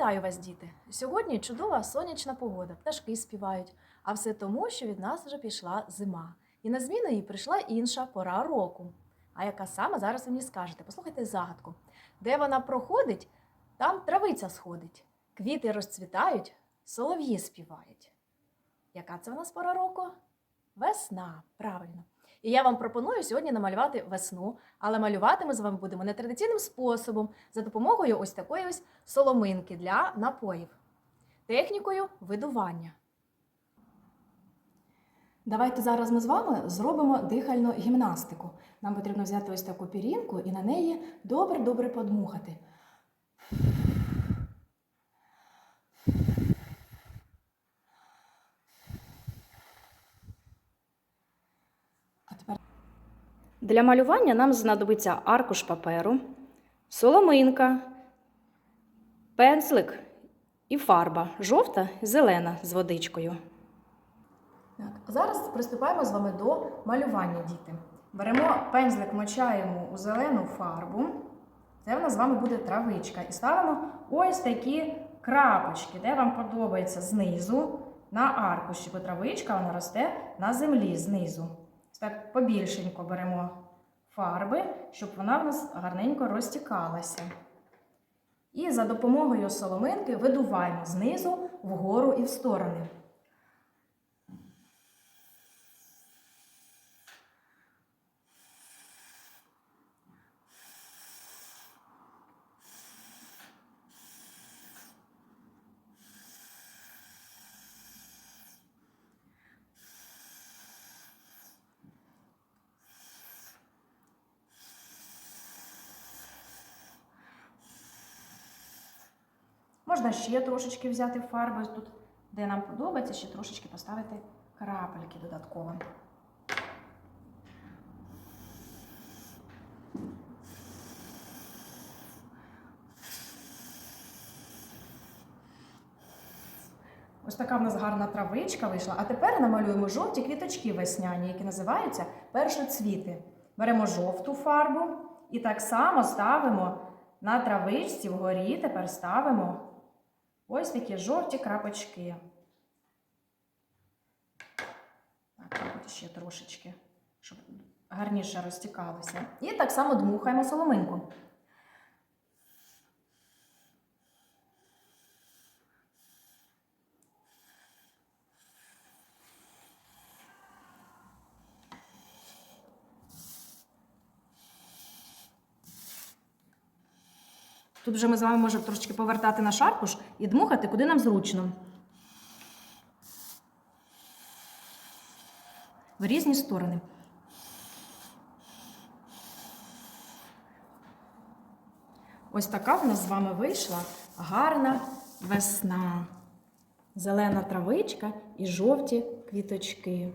Вітаю вас, діти! Сьогодні чудова сонячна погода, пташки співають, а все тому, що від нас вже пішла зима. І на зміну їй прийшла інша пора року. А яка саме зараз ви мені скажете? Послухайте загадку. Де вона проходить, там травиця сходить, квіти розцвітають, солов'ї співають. Яка це в нас пора року? Весна, правильно. І я вам пропоную сьогодні намалювати весну, але малювати ми з вами будемо нетрадиційним способом за допомогою ось такої ось соломинки для напоїв, технікою видування. Давайте зараз ми з вами зробимо дихальну гімнастику. Нам потрібно взяти ось таку пірінку і на неї добре-добре подмухати. Для малювання нам знадобиться аркуш паперу, соломинка, пензлик і фарба жовта, зелена з водичкою. Так, зараз приступаємо з вами до малювання, діти. Беремо пензлик, мочаємо у зелену фарбу. Це в нас з вами буде травичка. І ставимо ось такі крапочки, де вам подобається знизу на аркуші, бо травичка вона росте на землі знизу. Так побільшенько беремо фарби, щоб вона в нас гарненько розтікалася. І за допомогою соломинки видуваємо знизу вгору і в сторони. Можна ще трошечки взяти фарби тут, де нам подобається, ще трошечки поставити крапельки додатково. Ось така в нас гарна травичка вийшла. А тепер намалюємо жовті квіточки весняні, які називаються першоцвіти. Беремо жовту фарбу і так само ставимо на травичці вгорі, тепер ставимо ось такі жовті крапочки. Так, ще трошечки, щоб гарніше розтікалося. І так само дмухаємо соломинку. Тут вже ми з вами можемо трошечки повертати наш аркуш і дмухати, куди нам зручно. В різні сторони. Ось така в нас з вами вийшла гарна весна. Зелена травичка і жовті квіточки.